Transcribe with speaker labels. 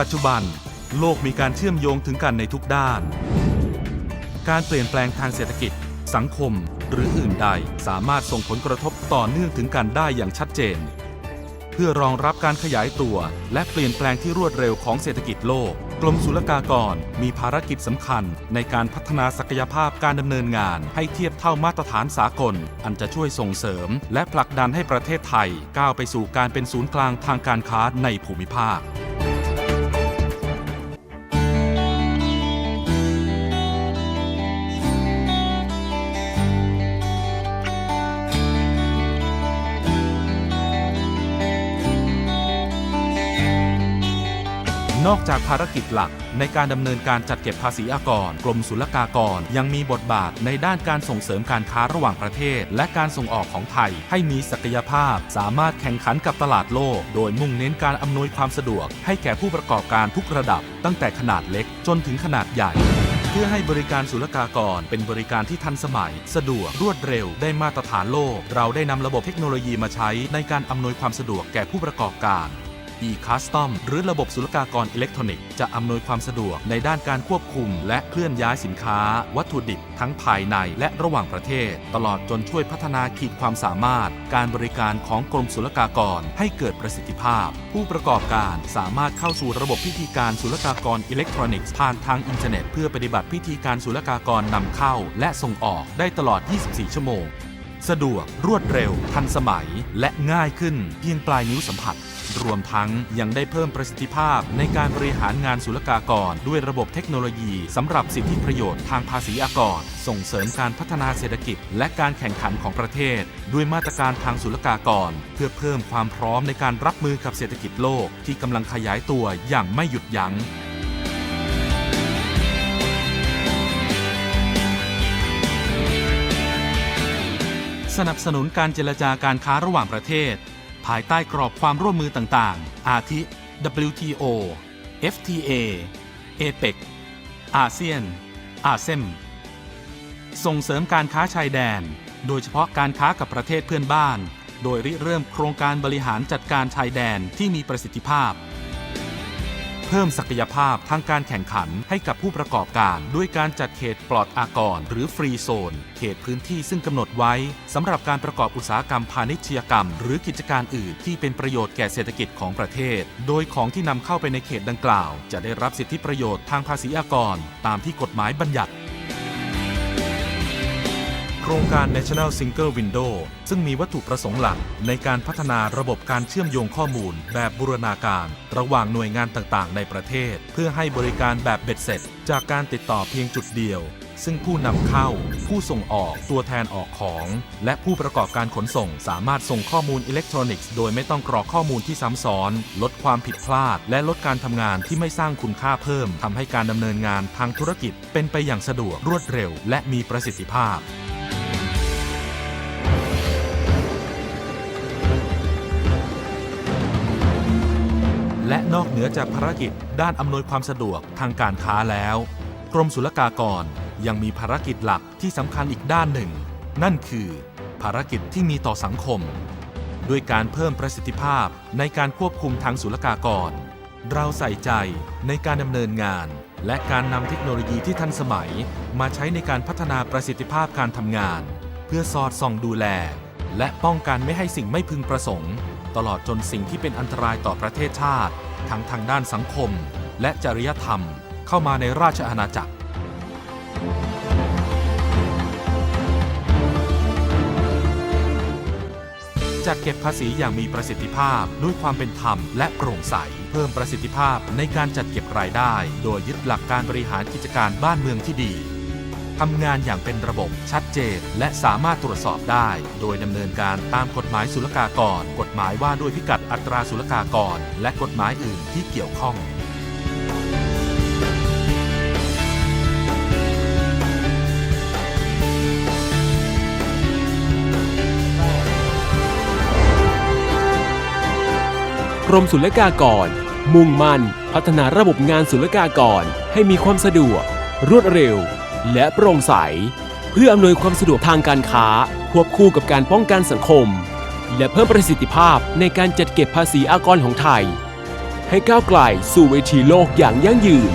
Speaker 1: ปัจจุบัน โลกมีการเชื่อมโยงถึงกันในทุกด้าน การเปลี่ยนแปลงทางเศรษฐกิจ สังคม หรืออื่นใดสามารถส่งผลกระทบต่อเนื่องถึงกันได้อย่างชัดเจน เพื่อรองรับการขยายตัว และเปลี่ยนแปลงที่รวดเร็วของเศรษฐกิจโลก กรมศุลกากรมีภารกิจสำคัญ ในการพัฒนาศักยภาพการดำเนินงาน ให้เทียบเท่ามาตรฐานสากล อันจะช่วยส่งเสริม และผลักดันให้ประเทศไทย ก้าวไปสู่การเป็นศูนย์กลางทางการค้าในภูมิภาค นอกจากภารกิจหลักในการดำเนินการจัดเก็บภาษีอากร กรมศุลกากร ยังมีบทบาทในด้านการส่งเสริมการค้าระหว่างประเทศ และการส่งออกของไทย ให้มีศักยภาพ สามารถแข่งขันกับตลาดโลก โดยมุ่งเน้นการอำนวยความสะดวก ให้แก่ผู้ประกอบการทุกระดับ ตั้งแต่ขนาดเล็กจนถึงขนาดใหญ่เพื่อให้บริการศุลกากร เป็นบริการที่ทันสมัย สะดวกรวดเร็วได้มาตรฐานโลก เราได้นำระบบเทคโนโลยีมาใช้ในการอำนวยความสะดวกแก่ผู้ประกอบการ e-custom หรือระบบศุลกากรอิเล็กทรอนิกส์จะอำนวยความสะดวกในด้านการควบคุม และเคลื่อนย้ายสินค้า วัตถุดิบทั้งภายในและระหว่างประเทศ ตลอดจนช่วยพัฒนาขีดความสามารถ การบริการของกรมศุลกากรให้เกิดประสิทธิภาพ ผู้ประกอบการสามารถเข้าสู่ระบบพิธีการศุลกากรอิเล็กทรอนิกส์ผ่านทางอินเทอร์เน็ต เพื่อปฏิบัติพิธีการศุลกากรนำเข้า และส่งออกได้ตลอด 24 ชั่วโมง สะดวกรวดเร็ว ทันสมัย และง่ายขึ้นเพียงปลายนิ้วสัมผัส รวมทั้งยังได้เพิ่มประสิทธิภาพในการบริหารงานศุลกากร ด้วยระบบเทคโนโลยีสำหรับสิทธิประโยชน์ทางภาษีอากร ส่งเสริมการพัฒนาเศรษฐกิจ และการแข่งขันของประเทศ ด้วยมาตรการทางศุลกากร เพื่อเพิ่มความพร้อมในการรับมือกับเศรษฐกิจโลกที่กำลังขยายตัวอย่างไม่หยุดยั้ง สนับสนุนการเจรจาการค้าระหว่างประเทศ ภายใต้กรอบความร่วมมือต่างๆ อาทิ WTO FTA APEC อาเซียน อาเซมส่งเสริมการค้าชายแดน โดยเฉพาะการค้ากับประเทศเพื่อนบ้าน โดยริเริ่มโครงการบริหารจัดการชายแดนที่มีประสิทธิภาพ พิ่มศักยภาพทางการแข่งขันให้กับผู้ประกอบการ ด้วยการจัดเขตปลอดอากร หรือฟรีโซน เขตพื้นที่ซึ่งกำหนดไว้สำหรับการประกอบอุตสาหกรรมพาณิชยกรรม หรือกิจการอื่นที่เป็นประโยชน์แก่เศรษฐกิจของประเทศ โดยของที่นำเข้าไปในเขตดังกล่าว จะได้รับสิทธิประโยชน์ทางภาษีอากร ตามที่กฎหมายบัญญัติ โครงการ National Single Window ซึ่งมีวัตถุประสงค์หลักในการพัฒนาระบบการเชื่อมโยงข้อมูล แบบบูรณาการ ระหว่างหน่วยงานต่างๆ ในประเทศ เพื่อให้บริการแบบเบ็ดเสร็จ จากการติดต่อเพียงจุดเดียว ซึ่งผู้นำเข้า ผู้ส่งออก ตัวแทนออกของ และผู้ประกอบการขนส่งสามารถส่งข้อมูลอิเล็กทรอนิกส์โดยไม่ต้องกรอกข้อมูลที่ซ้ำซ้อน ลดความผิดพลาด และลดการทำงานที่ไม่สร้างคุณค่าเพิ่มทำให้การดำเนินงานทางธุรกิจ เป็นไปอย่างสะดวกรวดเร็ว และมีประสิทธิภาพ และนอกเหนือจากภารกิจด้านอำนวยความสะดวกทางการค้าแล้ว กรมศุลกากรยังมีภารกิจหลักที่สำคัญอีกด้านหนึ่ง นั่นคือ ภารกิจที่มีต่อสังคม ด้วยการเพิ่มประสิทธิภาพในการควบคุมทางศุลกากร เราใส่ใจในการดำเนินงาน และการนำเทคโนโลยีที่ทันสมัย มาใช้ในการพัฒนาประสิทธิภาพการทำงาน เพื่อสอดส่องดูแล และป้องกันไม่ให้สิ่งไม่พึงประสงค์ ตลอดจนสิ่งที่เป็นอันตรายต่อประเทศชาติ ทั้งทางด้านสังคม และจริยธรรมเข้ามาในราชอาณาจักรจัดเก็บภาษีอย่างมีประสิทธิภาพด้วยความเป็นธรรมและโปร่งใส เพิ่มประสิทธิภาพในการจัดเก็บรายได้ โดยยึดหลักการบริหารกิจการบ้านเมืองที่ดี ทำงานอย่างเป็นระบบชัดเจน และสามารถตรวจสอบได้ โดยดำเนินการตามกฎหมายศุลกากร กฎหมายว่าด้วยพิกัดอัตราศุลกากร และกฎหมายอื่นที่เกี่ยวข้อง
Speaker 2: กรมศุลกากร มุ่งมั่น พัฒนาระบบงานศุลกากร ให้มีความสะดวก รวดเร็ว และโปร่งใส เพื่ออำนวยความสะดวกทางการค้า ควบคู่กับการป้องกันสังคม และเพิ่มประสิทธิภาพในการจัดเก็บภาษีอากรของไทย ให้ก้าวไกลสู่เวทีโลกอย่างยั่งยืน